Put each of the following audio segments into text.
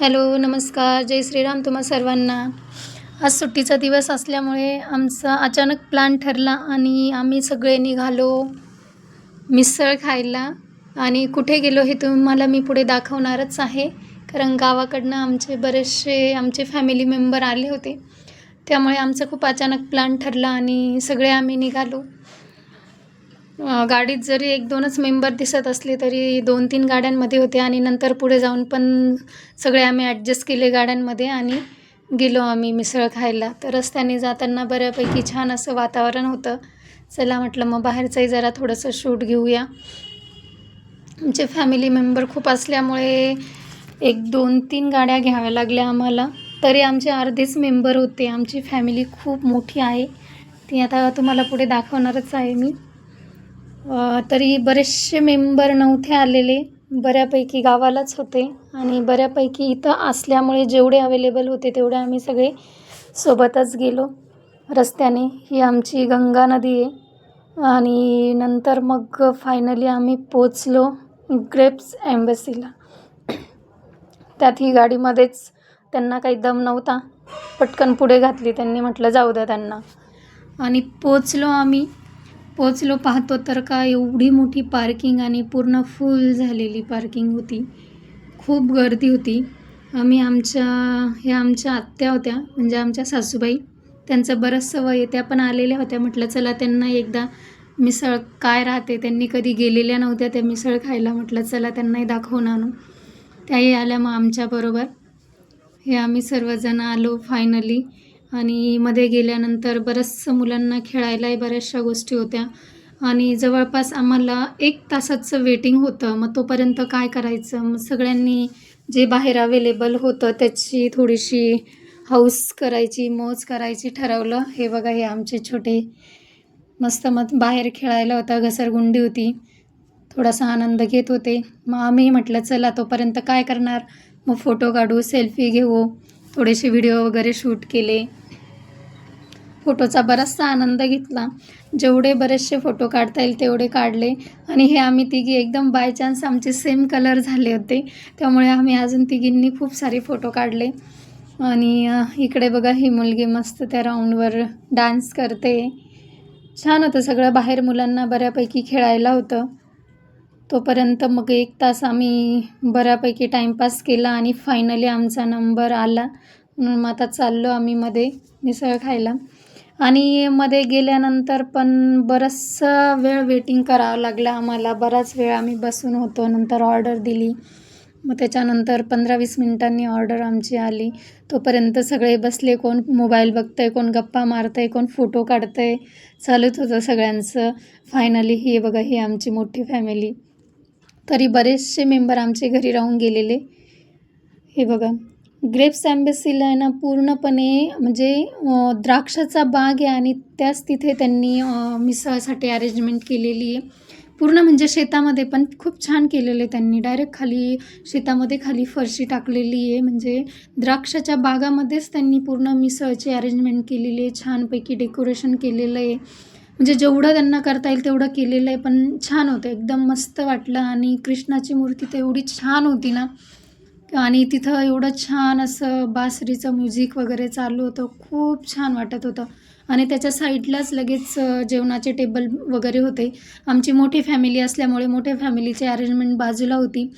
Hello नमस्कार. जय श्रीराम तुम्हा सर्वांना. आज सुट्टीचा दिवस असल्यामुळे आमचा अचानक प्लॅन ठरला आणि आम्ही सगळे निघालो मिसळ खायला. आणि कुठे गेलो हे तुम्हाला मी पुढे दाखवणारच आहे. कारण गावाकडनं आमचे बरेचसे आमचे फॅमिली मेंबर आले होते. त्यामुळे आमचा खूप अचानक प्लॅन ठरला आणि सगळे आम्ही निघालो. गाडीत जरी एक दोनच मेंबर दिसत असले तरी दोन तीन गाड्यांमध्ये होते आणि नंतर पुढे जाऊन पण सगळे आम्ही ॲडजस्ट केले गाड्यांमध्ये आणि गेलो आम्ही मिसळ खायला. तर रस्त्याने जाताना बऱ्यापैकी छान असं वातावरण होतं. चला म्हटलं मग बाहेरचंही जरा थोडंसं शूट घेऊया. आमचे फॅमिली मेंबर खूप असल्यामुळे एक दोन तीन गाड्या घ्याव्या लागल्या आम्हाला. तरी आमचे अर्धेच मेंबर होते. आमची फॅमिली खूप मोठी आहे. ती आता तुम्हाला पुढे दाखवणारच आहे मी. तरी बरेचसे मेंबर नव्हते आलेले बऱ्यापैकी गावालाच होते आणि बऱ्यापैकी इथं असल्यामुळे जेवढे अवेलेबल होते तेवढे आम्ही सगळे सोबतच गेलो. रस्त्याने ही आमची गंगा नदी आहे आणि नंतर मग फायनली आम्ही पोचलो ग्रेप्स एम्बसीला. त्यात ही गाडीमध्येच त्यांना काही दम नव्हता. पटकन पुढे घातली त्यांनी म्हटलं जाऊ द्या त्यांना. आणि पोचलो आम्ही पोचलो पाहतो तर का एवढी मोठी पार्किंग आणि पूर्ण फुल झालेली पार्किंग होती. खूप गर्दी होती. आम्ही आमच्या ह्या आमच्या आत्या होत्या म्हणजे आमच्या सासूबाई त्यांचं बरंचसं वय त्या पण आलेल्या होत्या. म्हटलं चला त्यांना एकदा मिसळ काय राहते? त्यांनी कधी गेलेल्या नव्हत्या त्या मिसळ खायला. म्हटलं चला त्यांनाही दाखवून आणू. त्याही आल्या मग आमच्याबरोबर हे आम्ही सर्वजण आलो फायनली आणि मध्ये गेल्यानंतर बरंचसं मुलांना खेळायलाही बऱ्याचशा गोष्टी होत्या. आणि जवळपास आम्हाला एक तासाचं वेटिंग होतं. मग तोपर्यंत काय करायचं? मग सगळ्यांनी जे बाहेर अवेलेबल होतं त्याची थोडीशी हौस करायची मोज करायची ठरवलं. हे बघा हे आमचे छोटे मस्त मग बाहेर खेळायला होता घसरगुंडी होती. थोडासा आनंद घेत होते. मग आम्ही म्हटलं चला तोपर्यंत काय करणार? मग फोटो काढू सेल्फी घेऊ. थोडेसे व्हिडिओ वगैरे शूट केले. फोटोचा बराचसा आनंद घेतला. जेवढे बरेचसे फोटो काढता येईल तेवढे काढले. आणि हे आम्ही तिघी एकदम बाय चान्स आमचे सेम कलर झाले होते. त्यामुळे आम्ही अजून तिघींनी खूप सारे फोटो काढले. आणि इकडे बघा ही मुलगी मस्त त्या राऊंडवर डान्स करते. छान होतं सगळं. बाहेर मुलांना बऱ्यापैकी खेळायला होतं. तोपर्यंत मग एक तास आम्ही बऱ्यापैकी टाईमपास केला आणि फायनली आमचा नंबर आला. म्हणून मग आता चाललो आम्ही मध्ये मिसळ खायला. आणि मध्ये गेल्यानंतर पण बराचसा वेळ वेटिंग करावं लागला आम्हाला. बराच वेळ आम्ही बसून होतो नंतर ऑर्डर दिली. मग त्याच्यानंतर पंधरा वीस मिनिटांनी ऑर्डर आमची आली. तोपर्यंत सगळे बसले कोण मोबाईल बघतंय कोण गप्पा मारतंय कोण फोटो काढतंय चालूच होतं सगळ्यांचं. फायनली ही बघा ही आमची मोठी फॅमिली तरी बरेचसे मेंबर आमचे घरी राहून गेलेले. हे बघा. ग्रेप्स ॲम्बेसीला आहे ना पूर्णपणे म्हणजे द्राक्षाचा बाग आहे आणि त्याच तिथे त्यांनी मिसळसाठी अरेंजमेंट केलेली आहे. पूर्ण म्हणजे शेतामध्ये पण खूप छान केलेलं आहे त्यांनी. डायरेक्ट खाली शेतामध्ये खाली फरशी टाकलेली आहे. म्हणजे द्राक्षाच्या बागामध्येच त्यांनी पूर्ण मिसळची अरेंजमेंट केलेली आहे. छानपैकी डेकोरेशन केलेलं आहे. म्हणजे जेवढं त्यांना करता येईल तेवढं केलेलं आहे. पण छान होतं. एकदम मस्त वाटलं. आणि कृष्णाची मूर्ती तर एवढी छान होती ना. आणि तिथं एवढं छान असं बासरीचं म्युझिक वगैरे चालू होतं. खूप छान वाटत होतं. आणि त्याच्या साईडलाच लगेच जेवणाचे टेबल वगैरे होते. आमची मोठी फॅमिली असल्यामुळे मोठ्या फॅमिलीची अरेंजमेंट बाजूला होती.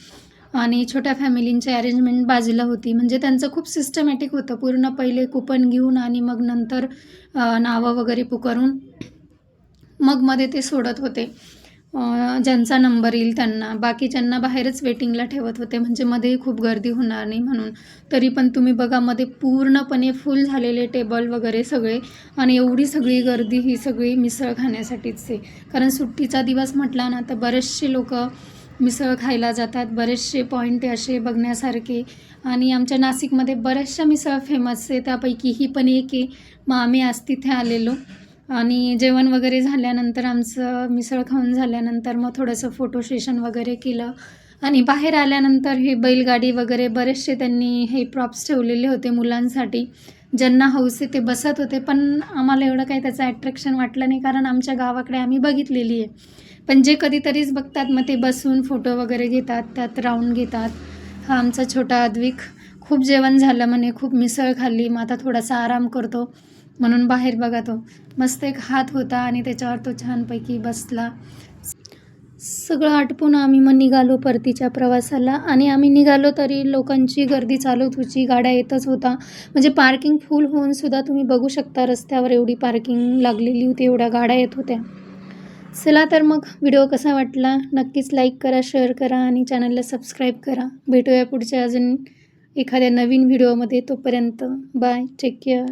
आणि छोट्या फॅमिलींची अरेंजमेंट बाजूला होती. म्हणजे त्यांचं खूप सिस्टमॅटिक होतं. पूर्ण पहिले कुपन घेऊन आणि मग नंतर नावं वगैरे पुकारून. मग मध्ये ते सोडत होते. ज्यांचा नंबर येईल त्यांना. बाकीच्यांना बाहेरच वेटिंगला ठेवत होते म्हणजे मध्ये खूप गर्दी होणार नाही म्हणून. तरी पण तुम्ही बघा मध्ये पूर्णपणे फुल झालेले टेबल वगैरे सगळे आणि एवढी सगळी गर्दी ही सगळी मिसळ खाण्यासाठीच आहे कारण सुट्टीचा दिवस म्हटला ना तर बरेचसे लोक मिसळ खायला जातात. बरेचसे पॉईंट असे बघण्यासारखे. आणि आमच्या नाशिकमध्ये बऱ्याचशा मिसळ फेमस आहे. त्यापैकी ही पण एक आहे. मग आम्ही आज तिथे आलेलो. आणि जेवण वगैरे झाल्यानंतर आमचं मिसळ खाऊन झाल्यानंतर मग थोडंसं फोटो सेशन वगैरे केलं. आणि बाहेर आल्यानंतर हे बैलगाडी वगैरे बरेचसे त्यांनी हे प्रॉप्स ठेवलेले होते मुलांसाठी. ज्यांना हौस आहे ते बसत होते पण आम्हाला एवढं काही त्याचं ॲट्रॅक्शन वाटलं नाही कारण आमच्या गावाकडे आम्ही बघितलेली आहे. पण जे कधीतरीच बघतात मग ते बसून फोटो वगैरे घेतात त्यात राऊंड घेतात. हा आमचा छोटा अद्विक. खूप जेवण झालं म्हणे खूप मिसळ खाल्ली. मग आता थोडासा आराम करतो. म्हणून बाहेर बघा तो. मस्त एक हात होता आणि त्याच्यावर तो छानपैकी बसला. सगळं आटपून आम्ही मग निघालो परतीच्या प्रवासाला. आणि आम्ही निघालो तरी लोकांची गर्दी चालूच होती गाड्या येतच होता. म्हणजे पार्किंग फुल होऊन सुद्धा तुम्ही बघू शकता रस्त्यावर एवढी पार्किंग लागलेली होती एवढ्या गाड्या येत होत्या. चला तर मग व्हिडिओ कसा वाटला? नक्कीच लाईक करा शेअर करा आणि चॅनलला सबस्क्राईब करा. भेटूया पुढच्या अजून एखाद्या नवीन व्हिडिओमध्ये तोपर्यंत. Bye take care